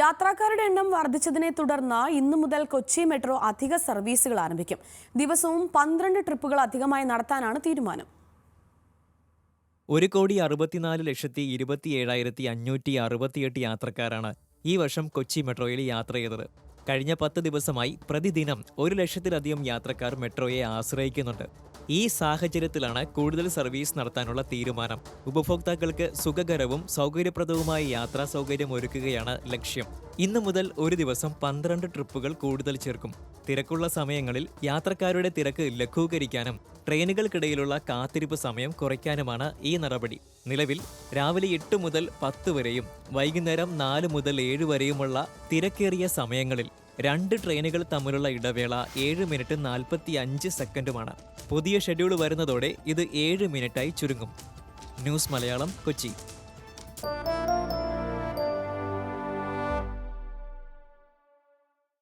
യാത്രക്കാരുടെ എണ്ണം വർദ്ധിച്ചതിനെ തുടർന്ന് ഇന്നു മുതൽ കൊച്ചി മെട്രോ അധിക സർവീസുകൾ ആരംഭിക്കും. ദിവസവും പന്ത്രണ്ട് ട്രിപ്പുകൾ അധികമായി നടത്താനാണ് തീരുമാനം. ഒരു കോടി അറുപത്തിനാല് ലക്ഷത്തി ഇരുപത്തി ഏഴായിരത്തി അഞ്ഞൂറ്റി അറുപത്തിയെട്ട് യാത്രക്കാരാണ് ഈ വർഷം കൊച്ചി മെട്രോയിൽ യാത്ര ചെയ്തത്. കഴിഞ്ഞ പത്ത് ദിവസമായി പ്രതിദിനം ഒരു ലക്ഷത്തിലധികം യാത്രക്കാർ മെട്രോയെ ആശ്രയിക്കുന്നുണ്ട്. ഈ സാഹചര്യത്തിലാണ് കൂടുതൽ സർവീസ് നടത്താനുള്ള തീരുമാനം. ഉപഭോക്താക്കൾക്ക് സുഖകരവും സൗകര്യപ്രദവുമായ യാത്രാ സൗകര്യം ഒരുക്കുകയാണ് ലക്ഷ്യം. ഇന്നു മുതൽ ഒരു ദിവസം പന്ത്രണ്ട് ട്രിപ്പുകൾ കൂടുതൽ ചേർക്കും. തിരക്കുള്ള സമയങ്ങളിൽ യാത്രക്കാരുടെ തിരക്ക് ലഘൂകരിക്കാനും ട്രെയിനുകൾക്കിടയിലുള്ള കാത്തിരിപ്പ് സമയം കുറയ്ക്കാനുമാണ് ഈ നടപടി. നിലവിൽ രാവിലെ എട്ട് മുതൽ പത്ത് വരെയും വൈകുന്നേരം നാല് മുതൽ ഏഴ് വരെയുമുള്ള തിരക്കേറിയ സമയങ്ങളിൽ രണ്ട് ട്രെയിനുകൾ തമ്മിലുള്ള ഇടവേള ഏഴ് മിനിറ്റ് നാൽപ്പത്തി അഞ്ച് സെക്കൻഡുമാണ്. പുതിയ ഷെഡ്യൂൾ വരുന്നതോടെ ഇത് ഏഴ് മിനിറ്റായി ചുരുങ്ങും. ന്യൂസ് മലയാളം കൊച്ചി.